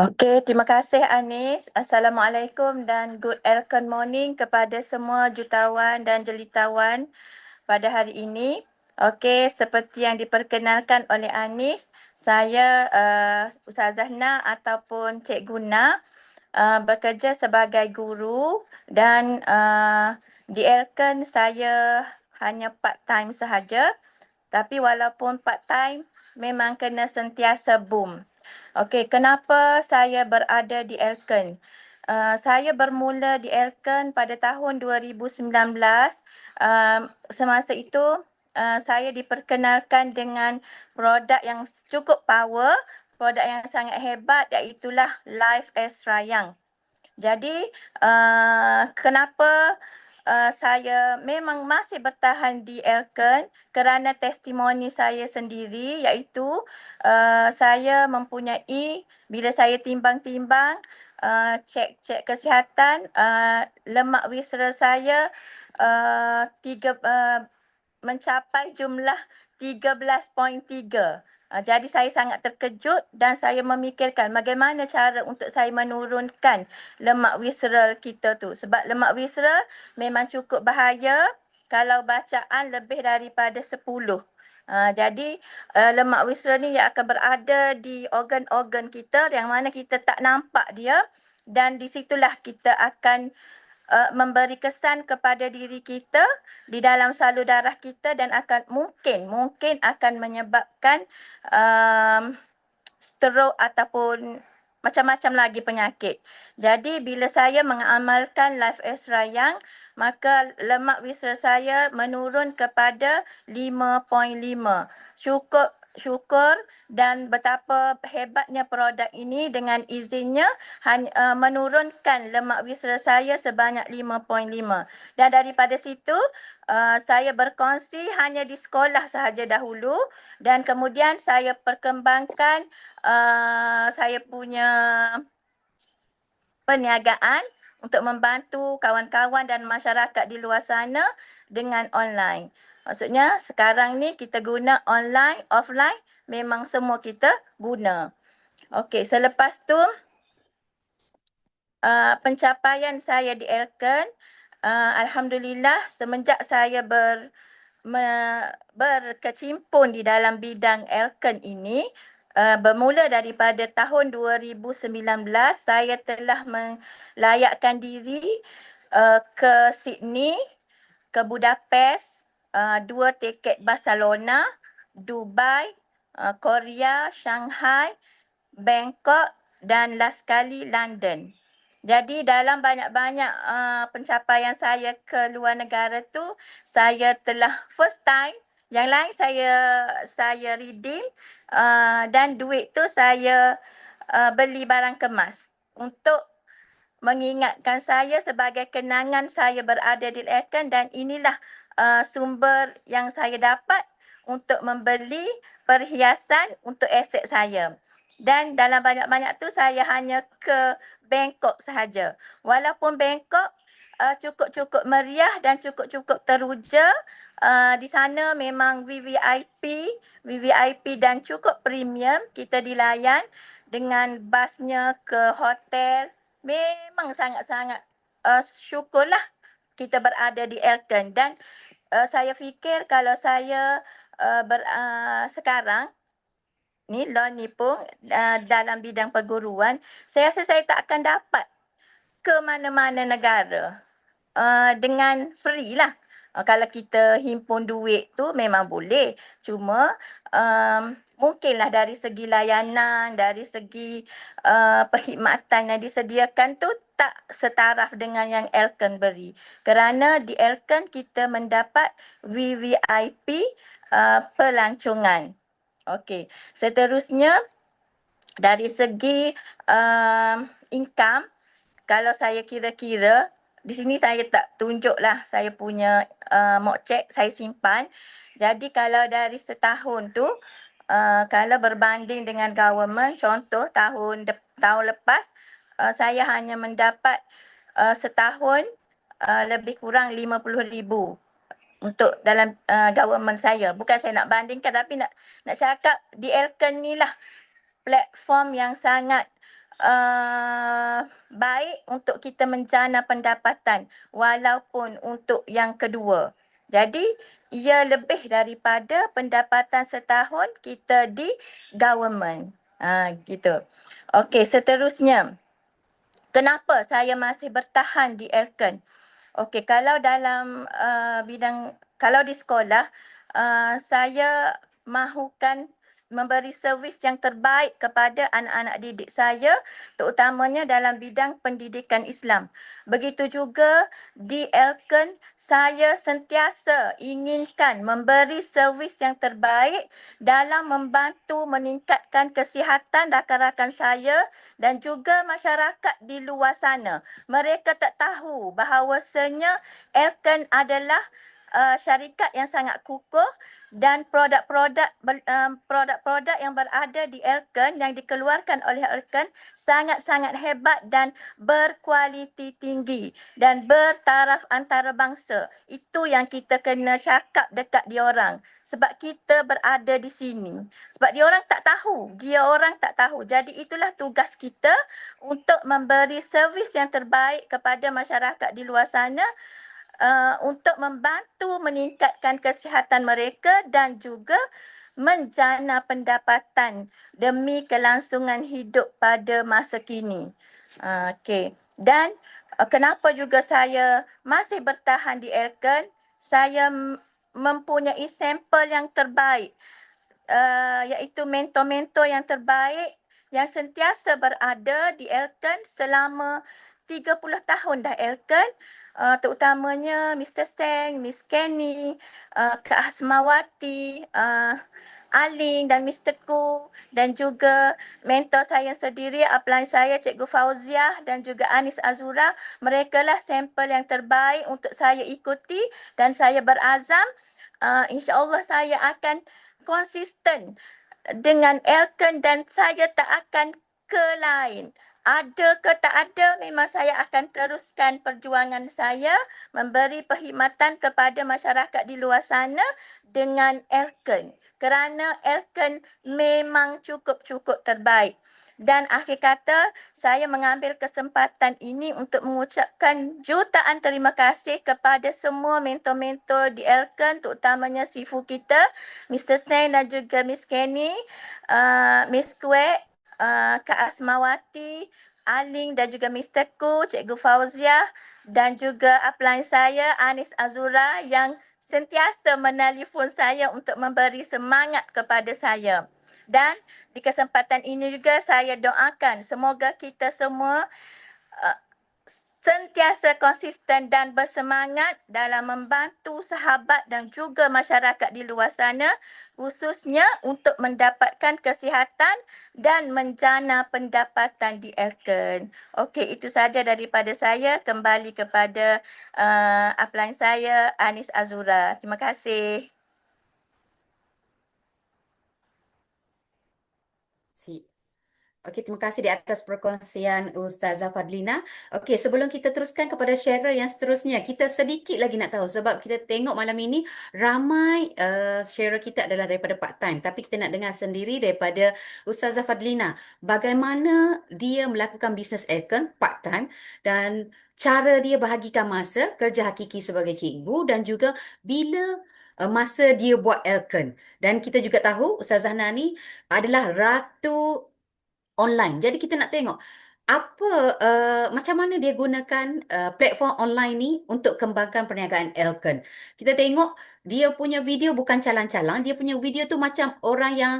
Okey, terima kasih Anis. Assalamualaikum dan good Elkon morning kepada semua jutawan dan jelitawan pada hari ini. Okey, seperti yang diperkenalkan oleh Anis, saya uh, Ustazah Na ataupun Cik Guna uh, bekerja sebagai guru dan uh, di Elkon saya hanya part time sahaja. Tapi walaupun part time memang kena sentiasa boom. Okey, kenapa saya berada di Elkon? Uh, saya bermula di Elkon pada tahun 2019. Uh, semasa itu uh, saya diperkenalkan dengan produk yang cukup power, produk yang sangat hebat iaitu Life S Rayang. Jadi uh, kenapa uh, saya memang masih bertahan di Elkon kerana testimoni saya sendiri iaitu uh, saya mempunyai bila saya timbang-timbang uh, cek-cek kesihatan uh, lemak visceral saya uh, tiga uh, mencapai jumlah 13.3 Uh, jadi saya sangat terkejut dan saya memikirkan bagaimana cara untuk saya menurunkan lemak visceral kita tu. Sebab lemak visceral memang cukup bahaya kalau bacaan lebih daripada 10. Uh, jadi uh, lemak visceral ni yang akan berada di organ-organ kita yang mana kita tak nampak dia dan di situlah kita akan uh, memberi kesan kepada diri kita di dalam salur darah kita dan akan mungkin mungkin akan menyebabkan um, stroke ataupun macam-macam lagi penyakit. Jadi bila saya mengamalkan Life S Rayang, maka lemak visceral saya menurun kepada 5.5. Cukup syukur dan betapa hebatnya produk ini dengan izinnya hanya uh, menurunkan lemak visceral saya sebanyak 5.5 dan daripada situ uh, saya berkongsi hanya di sekolah sahaja dahulu dan kemudian saya perkembangkan uh, saya punya perniagaan untuk membantu kawan-kawan dan masyarakat di luar sana dengan online. Maksudnya sekarang ni kita guna online, offline, memang semua kita guna. Okey, selepas tu uh, pencapaian saya di Elken, uh, Alhamdulillah semenjak saya ber, me, berkecimpung di dalam bidang Elken ini, uh, bermula daripada tahun 2019, saya telah melayakkan diri uh, ke Sydney, ke Budapest, uh, dua tiket Barcelona, Dubai, uh, Korea, Shanghai, Bangkok dan last kali London. Jadi dalam banyak-banyak uh, pencapaian saya ke luar negara tu, saya telah first time yang lain saya saya redeem uh, dan duit tu saya uh, beli barang kemas untuk mengingatkan saya sebagai kenangan saya berada di Elkan dan inilah uh, sumber yang saya dapat untuk membeli perhiasan untuk aset saya. Dan dalam banyak-banyak tu saya hanya ke Bangkok sahaja. Walaupun Bangkok uh, cukup-cukup meriah dan cukup-cukup teruja, uh, di sana memang VVIP, VVIP dan cukup premium kita dilayan dengan basnya ke hotel. Memang sangat-sangat uh, syukurlah kita berada di Elton. Dan uh, saya fikir kalau saya uh, ber, uh, sekarang ni law ni pun uh, dalam bidang perguruan saya rasa saya tak akan dapat ke mana-mana negara uh, dengan free lah uh, kalau kita himpun duit tu memang boleh cuma um, mungkinlah dari segi layanan dari segi uh, perkhidmatan yang disediakan tu tak setaraf dengan yang Elkan beri. Kerana di Elkan kita mendapat VVIP uh, pelancongan. Okey, seterusnya dari segi uh, income, kalau saya kira-kira, di sini saya tak tunjuklah saya punya uh, mock check, saya simpan. Jadi kalau dari setahun tu, uh, kalau berbanding dengan government, contoh tahun tahun lepas, uh, saya hanya mendapat uh, setahun uh, lebih kurang RM50,000 untuk dalam uh, government saya. Bukan saya nak bandingkan tapi nak nak cakap di Elkan ni lah platform yang sangat uh, baik untuk kita menjana pendapatan walaupun untuk yang kedua. Jadi ia lebih daripada pendapatan setahun kita di government. Ha, gitu. Okey, seterusnya. Kenapa saya masih bertahan di Elken? Okey, kalau dalam uh, bidang, kalau di sekolah, uh, saya mahukan memberi servis yang terbaik kepada anak-anak didik saya terutamanya dalam bidang pendidikan Islam. Begitu juga di Elken saya sentiasa inginkan memberi servis yang terbaik dalam membantu meningkatkan kesihatan rakan-rakan saya dan juga masyarakat di luar sana. Mereka tak tahu bahawasanya Elken adalah uh, syarikat yang sangat kukuh dan produk-produk um, produk-produk yang berada di Elken yang dikeluarkan oleh Elken sangat-sangat hebat dan berkualiti tinggi dan bertaraf antarabangsa. Itu yang kita kena cakap dekat diorang sebab kita berada di sini. Sebab diorang tak tahu, dia orang tak tahu. Jadi itulah tugas kita untuk memberi servis yang terbaik kepada masyarakat di luar sana uh, untuk membantu meningkatkan kesihatan mereka dan juga menjana pendapatan demi kelangsungan hidup pada masa kini. Uh, Okey. Dan uh, kenapa juga saya masih bertahan di Elken? Saya mempunyai sampel yang terbaik uh, iaitu mentor-mentor yang terbaik yang sentiasa berada di Elken selama 30 tahun dah Elken uh, terutamanya Mr. Seng, Miss Kenny, uh, Kak Asmawati, uh, Aling dan Mr. Ku dan juga mentor saya sendiri, upline saya Cikgu Fauziah dan juga Anis Azura. Mereka lah sampel yang terbaik untuk saya ikuti dan saya berazam uh, insyaAllah saya akan konsisten dengan Elken dan saya tak akan ke lain ada ke tak ada memang saya akan teruskan perjuangan saya memberi perkhidmatan kepada masyarakat di luar sana dengan Elken kerana Elken memang cukup-cukup terbaik dan akhir kata saya mengambil kesempatan ini untuk mengucapkan jutaan terima kasih kepada semua mentor-mentor di Elken terutamanya Sifu kita Mr. Sen dan juga Miss Kenny uh, Miss Kwek uh, Kak Asmawati, Aling dan juga Mr. Ku, Cikgu Fauzia dan juga upline saya Anis Azura yang sentiasa menelpon saya untuk memberi semangat kepada saya. Dan di kesempatan ini juga saya doakan semoga kita semua uh, sentiasa konsisten dan bersemangat dalam membantu sahabat dan juga masyarakat di luar sana khususnya untuk mendapatkan kesihatan dan menjana pendapatan di Elken. Okey, itu saja daripada saya. Kembali kepada uh, upline saya, Anis Azura. Terima kasih. Si Okey, terima kasih di atas perkongsian Ustazah Fadlina. Okey, sebelum kita teruskan kepada sharer yang seterusnya, kita sedikit lagi nak tahu sebab kita tengok malam ini ramai uh, sharer kita adalah daripada part-time. Tapi kita nak dengar sendiri daripada Ustazah Fadlina. Bagaimana dia melakukan bisnes Elkon part-time dan cara dia bahagikan masa kerja hakiki sebagai cikgu dan juga bila uh, masa dia buat Elkon. Dan kita juga tahu Ustazah Nani adalah ratu online. Jadi kita nak tengok apa uh, macam mana dia gunakan uh, platform online ni untuk kembangkan perniagaan Elken. Kita tengok dia punya video bukan calang-calang, dia punya video tu macam orang yang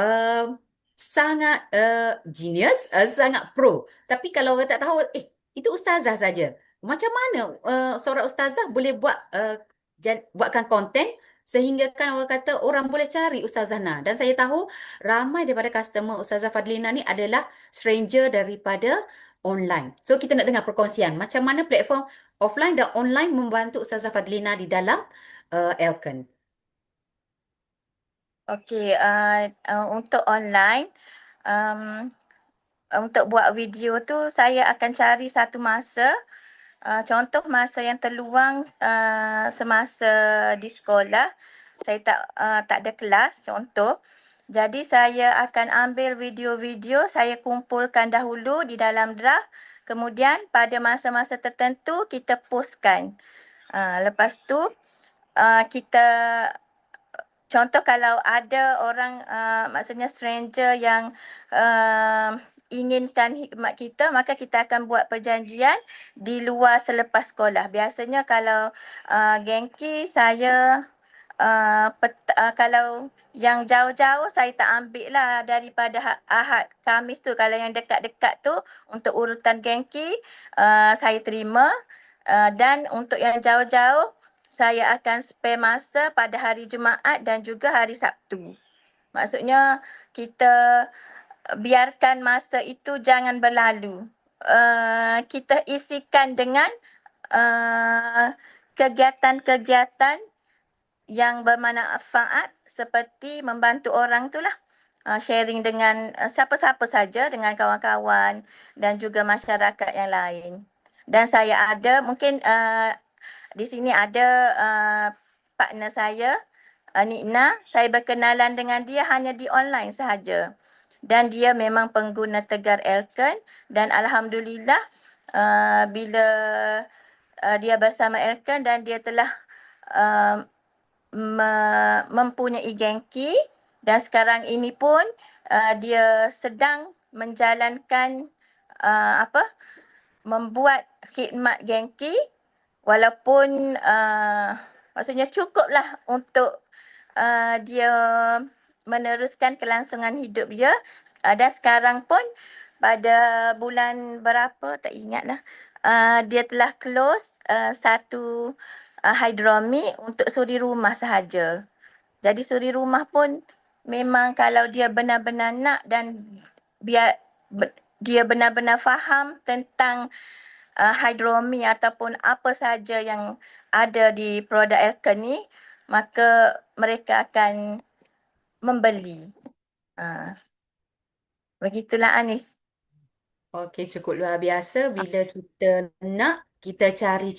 uh, sangat uh, genius, uh, sangat pro. Tapi kalau orang tak tahu, eh itu ustazah saja. Macam mana uh, seorang ustazah boleh buat uh, buatkan konten sehingga kan orang kata orang boleh cari Ustazah Na. Dan saya tahu ramai daripada customer Ustazah Fadlina ni adalah stranger daripada online. So kita nak dengar perkongsian macam mana platform offline dan online membantu Ustazah Fadlina di dalam uh, Elken. Okey, uh, uh, untuk online, um, untuk buat video tu saya akan cari satu masa Uh, contoh masa yang terluang uh, semasa di sekolah, saya tak uh, tak ada kelas contoh. Jadi saya akan ambil video-video, saya kumpulkan dahulu di dalam draft. Kemudian pada masa-masa tertentu kita postkan. Uh, lepas tu uh, kita contoh kalau ada orang uh, maksudnya stranger yang uh, inginkan hikmat kita maka kita akan buat perjanjian di luar selepas sekolah. Biasanya kalau uh, Genki saya uh, pet, uh, kalau yang jauh-jauh saya tak ambil lah daripada ha-, Ahad Kamis tu. Kalau yang dekat-dekat tu untuk urutan Genki uh, saya terima. Uh, dan untuk yang jauh-jauh saya akan spare masa pada hari Jumaat dan juga hari Sabtu. Maksudnya kita biarkan masa itu jangan berlalu. Uh, kita isikan dengan uh, kegiatan-kegiatan yang bermanfaat seperti membantu orang itulah uh, sharing dengan uh, siapa-siapa saja dengan kawan-kawan dan juga masyarakat yang lain. Dan saya ada mungkin uh, di sini ada uh, partner saya uh, Nikna, saya berkenalan dengan dia hanya di online sahaja. Dan dia memang pengguna Tegar Elken dan alhamdulillah uh, bila uh, dia bersama Elken dan dia telah uh, me- mempunyai Genki dan sekarang ini pun uh, dia sedang menjalankan uh, apa membuat khidmat Genki walaupun uh, maksudnya cukuplah untuk uh, dia meneruskan kelangsungan hidup dia uh, dan sekarang pun pada bulan berapa tak ingatlah uh, dia telah close uh, satu uh, hidromi untuk suri rumah sahaja. Jadi suri rumah pun memang kalau dia benar-benar nak dan biar dia benar-benar faham tentang uh, hidromi ataupun apa saja yang ada di produk Elken ni, maka mereka akan membeli. Uh, begitulah Anis. Okey, cukup luar biasa bila kita nak, kita cari